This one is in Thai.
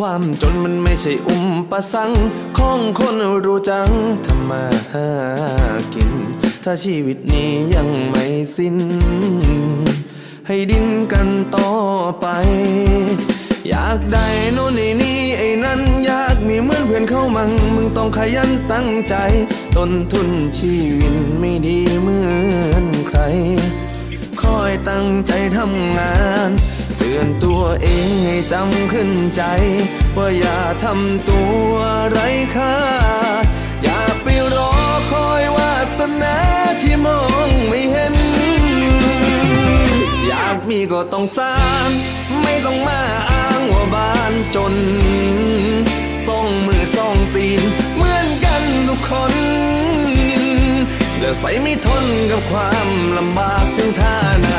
ความจนมันไม่ใช่อุมประสังของคนรู้จังทำมาหากิน ถ้าชีวิตนี้ยังไม่สิ้น ให้ดิ้นกันต่อไป อยากได้โน่นนี่นี่ไอ้นั้นอยากมีเหมือนเพื่อนเข้ามัง มึงต้องขยันตั้งใจ ต้นทุนชีวิตไม่ดีเมือนใครคอ ตั้งใจทำงาน เตือนตัวเองให้จำขึ้นใจ ว่าอย่าทำตัวไร้ค่า อย่าไปรอคอยวาสนาที่มองไม่เห็น อยากมีก็ต้องสร้าง ไม่ต้องมาอ้างว่าบ้านจนส่องมือส่องตีน เหมือนกันทุกคนเดี๋ยวใส่ไม่ทนกับความลำบากถึงท่าหน